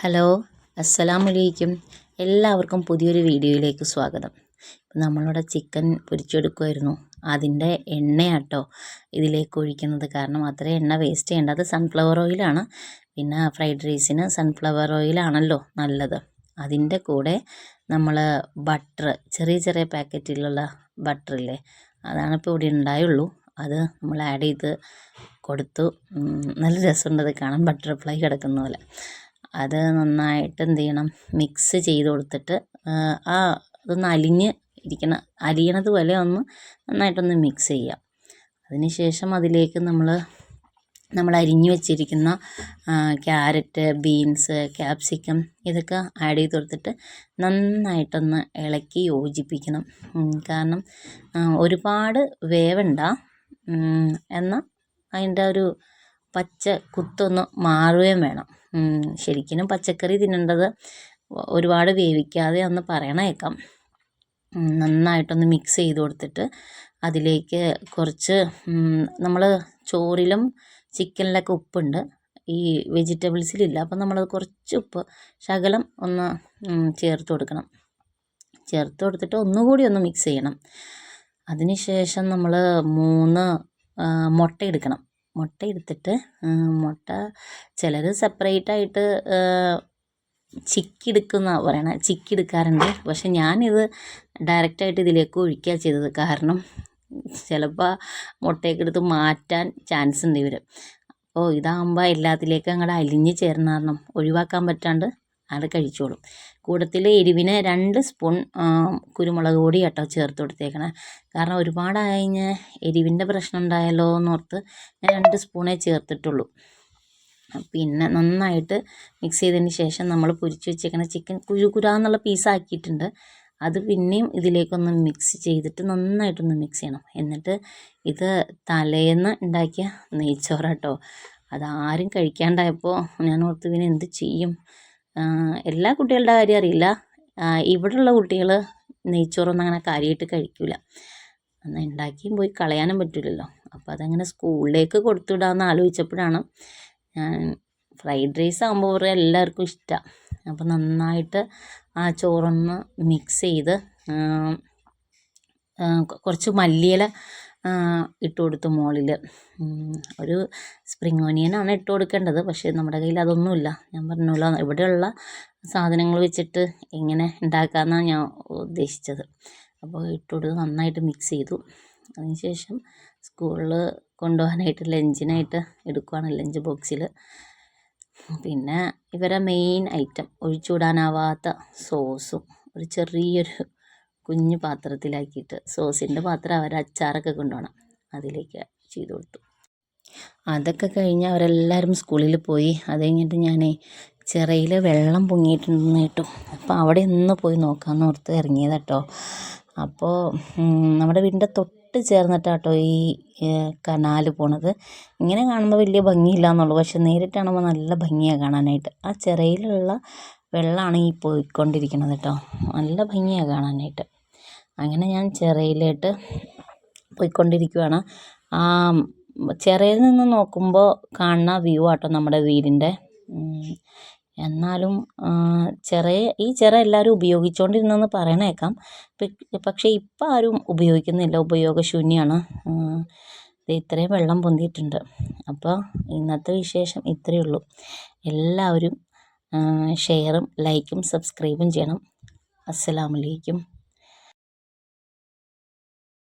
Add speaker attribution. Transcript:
Speaker 1: Hello അസ്സലാമലൈക്കും എല്ലാവർക്കും പുതിയൊരു വീഡിയോയിലേക്ക് സ്വാഗതം. നമ്മളിവിടെ ചിക്കൻ പൊരിച്ചെടുക്കുമായിരുന്നു അതിന്റെ എണ്ണയാട്ടോ ഇതിലേക്ക് ഒഴിക്കുന്നത്. കാരണം അത്രയും എണ്ണ വേസ്റ്റ് ചെയ്യേണ്ട. അത് സൺഫ്ലവർ ഓയിലാണ് പിന്നെ ഫ്രൈഡ് റൈസിന് സൺഫ്ലവർ ഓയിലാണല്ലോ നല്ലത്. അതിന്റെ കൂടെ നമ്മൾ ബട്ടർ ചെറിയ ചെറിയ പാക്കറ്റിലുള്ള ബട്ടറില്ലേ അതാണ് ഇപ്പോൾ ഇവിടെ ഉണ്ടായുള്ളൂ. അത് നമ്മൾ ആഡ് ചെയ്ത് കൊടുത്തു. നല്ല രസമുണ്ട് അത് കാണാൻ. ബട്ടർഫ്ലൈ കിടക്കുന്ന പോലെ. അത് നന്നായിട്ട് എന്ത് ചെയ്യണം മിക്സ് ചെയ്ത് കൊടുത്തിട്ട് ആ അതൊന്ന് അലിഞ്ഞ് ഇരിക്കണ അലിയണത് പോലെ ഒന്ന് നന്നായിട്ടൊന്ന് മിക്സ് ചെയ്യുക അതിന് ശേഷം അതിലേക്ക് നമ്മൾ നമ്മൾ അരിഞ്ഞു വെച്ചിരിക്കുന്ന ക്യാരറ്റ് ബീൻസ് ക്യാപ്സിക്കം ഇതൊക്കെ ആഡ് ചെയ്ത് കൊടുത്തിട്ട് നന്നായിട്ടൊന്ന് ഇളക്കി യോജിപ്പിക്കണം. കാരണം ഒരുപാട് വേവണ്ട. എന്നാൽ അതിന്റെ ഒരു പച്ച കുത്തൊന്ന് മാറുകയും വേണം. ശരിക്കും പച്ചക്കറി തിന്നേണ്ടത് ഒരുപാട് വേവിക്കാതെ ഒന്ന് പറയണേക്കാം. നന്നായിട്ടൊന്ന് മിക്സ് ചെയ്ത് കൊടുത്തിട്ട് അതിലേക്ക് കുറച്ച് നമ്മൾ ചോറിലും ചിക്കനിലൊക്കെ ഉപ്പുണ്ട്. ഈ വെജിറ്റബിൾസിലില്ല. അപ്പം നമ്മൾ കുറച്ച് ഉപ്പ് ശകലം ഒന്ന് ചേർത്ത് കൊടുക്കണം. ചേർത്ത് കൊടുത്തിട്ട് ഒന്നുകൂടി ഒന്ന് മിക്സ് ചെയ്യണം. അതിന് ശേഷം നമ്മൾ മൂന്ന് മുട്ട എടുക്കണം. മുട്ട എടുത്തിട്ട് മുട്ട ചിലർ സെപ്പറേറ്റ് ആയിട്ട് ചിക്കി എടുക്കുന്നതാണ് പറയണത് ചിക്കി എടുക്കാറുണ്ട്. പക്ഷെ ഞാനിത് ഡയറക്റ്റായിട്ട് ഇതിലേക്ക് ഒഴിക്കുക ചെയ്തത്. കാരണം ചിലപ്പോൾ മുട്ടയൊക്കെ എടുത്ത് മാറ്റാൻ ചാൻസ് ഉണ്ട് ഇവർ അപ്പോൾ ഇതാകുമ്പോൾ എല്ലാത്തിലേക്കും അങ്ങോട്ട് അലിഞ്ഞ് ചേർന്ന കാരണം ഒഴിവാക്കാൻ പറ്റാണ്ട് അത് കഴിച്ചോളും. കൂട്ടത്തിൽ എരിവിന് രണ്ട് സ്പൂൺ കുരുമുളക് പൊടി കേട്ടോ ചേർത്ത് കൊടുത്തേക്കണേ. കാരണം ഒരുപാടായി കഴിഞ്ഞ് എരിവിന്റെ പ്രശ്നം ഉണ്ടായല്ലോ എന്നോർത്ത് ഞാൻ രണ്ട് സ്പൂണേ ചേർത്തിട്ടുള്ളൂ. പിന്നെ നന്നായിട്ട് മിക്സ് ചെയ്തതിന് ശേഷം നമ്മൾ പൊരിച്ച് വെച്ചേക്കണ ചിക്കൻ കുരു കുരാന്നുള്ള പീസാക്കിയിട്ടുണ്ട്. അത് പിന്നെയും ഇതിലേക്കൊന്ന് മിക്സ് ചെയ്തിട്ട് നന്നായിട്ടൊന്ന് മിക്സ് ചെയ്യണം. എന്നിട്ട് ഇത് തലേന്ന് ഉണ്ടാക്കിയ നെയ്ച്ചോറാട്ടോ. അതാരും കഴിക്കാണ്ടായപ്പോൾ ഞാൻ ഓർത്ത് പിന്നെ എന്ത് ചെയ്യും? എല്ലാ കുട്ടികളുടെ കാര്യം അറിയില്ല. ഇവിടെയുള്ള കുട്ടികൾ നെയ്ച്ചോറൊന്നും അങ്ങനെ കാര്യമായിട്ട് കഴിക്കില്ല അന്ന് ഉണ്ടാക്കിയും പോയി കളയാനും പറ്റില്ലല്ലോ അപ്പോൾ അതങ്ങനെ സ്കൂളിലേക്ക് കൊടുത്തുവിടാമെന്ന് ആലോചിച്ചപ്പോഴാണ് ഞാൻ ഫ്രൈഡ് റൈസ് ആകുമ്പോൾ എല്ലാവർക്കും ഇഷ്ടമാണ് അപ്പോൾ നന്നായിട്ട് ആ ചോറൊന്ന് മിക്സ് ചെയ്ത് കുറച്ച് മല്ലിയില ഇട്ട് കൊടുത്തു മുകളിൽ ഒരു സ്പ്രിങ് ഓനിയനാണ് ഇട്ട് കൊടുക്കേണ്ടത്. പക്ഷേ നമ്മുടെ കയ്യിൽ അതൊന്നുമില്ല. ഞാൻ പറഞ്ഞല്ലോ ഇവിടെയുള്ള സാധനങ്ങൾ വെച്ചിട്ട് എങ്ങനെ ഉണ്ടാക്കാമെന്നാണ് ഞാൻ ഉദ്ദേശിച്ചത്. അപ്പോൾ ഇട്ട് കൊടുത്ത് നന്നായിട്ട് മിക്സ് ചെയ്തു. അതിനുശേഷം സ്കൂളിൽ കൊണ്ടുപോകാനായിട്ട് ലഞ്ചിനായിട്ട് എടുക്കുവാണ് ലഞ്ച് ബോക്സിൽ പിന്നെ ഇവരെ മെയിൻ ഐറ്റം ഒഴിച്ചുകൂടാനാവാത്ത സോസും ഒരു ചെറിയൊരു കുഞ്ഞു പാത്രത്തിലാക്കിയിട്ട് സോസിന്റെ പാത്രം അവർ അച്ചാറൊക്കെ കൊണ്ടുപോകണം. അതിലേക്ക് ചെയ്ത് കൊടുത്തു. അതൊക്കെ കഴിഞ്ഞ് അവരെല്ലാവരും സ്കൂളിൽ പോയി. അത് കഴിഞ്ഞിട്ട് ഞാൻ ചിറയിൽ വെള്ളം പൊങ്ങിയിട്ടുണ്ടെന്ന് കേട്ടു. അപ്പോൾ അവിടെ ഒന്ന് പോയി നോക്കാമെന്ന് ഓർത്ത് ഇറങ്ങിയത് കേട്ടോ. അപ്പോൾ നമ്മുടെ വീടിന്റെ തൊട്ട് ചേർന്നിട്ടാട്ടോ ഈ കനാൽ പോണത്. ഇങ്ങനെ കാണുമ്പോൾ വലിയ ഭംഗിയില്ല എന്നുള്ളൂ. പക്ഷെ നേരിട്ട് കാണുമ്പോൾ നല്ല ഭംഗിയാണ് കാണാനായിട്ട്. ആ ചിറയിലുള്ള വെള്ളമാണ് ഈ പോയിക്കൊണ്ടിരിക്കുന്നത് കേട്ടോ. നല്ല ഭംഗിയാണ് കാണാനായിട്ട്. അങ്ങനെ ഞാൻ ചിറയിലോട്ട് പോയിക്കൊണ്ടിരിക്കുകയാണ് ചിറയിൽ നിന്ന് നോക്കുമ്പോൾ കാണുന്ന വ്യൂ ആട്ടോ നമ്മുടെ വീടിന്റെ. എന്നാലും ചിറയെ ഈ ചിറ എല്ലാവരും ഉപയോഗിച്ചുകൊണ്ടിരുന്നെന്ന് പറയണ കേൾക്കാം പക്ഷേ ഇപ്പം ആരും ഉപയോഗിക്കുന്നില്ല. ഉപയോഗശൂന്യമാണ് ഇത്രയും വെള്ളം പൊന്തിയിട്ടുണ്ട്. അപ്പോൾ ഇന്നത്തെ വിശേഷം ഇത്രയേ ഉള്ളൂ. എല്ലാവരും ഷെയറും ലൈക്കും സബ്സ്ക്രൈബും ചെയ്യണം. അസ്സലാമലൈക്കും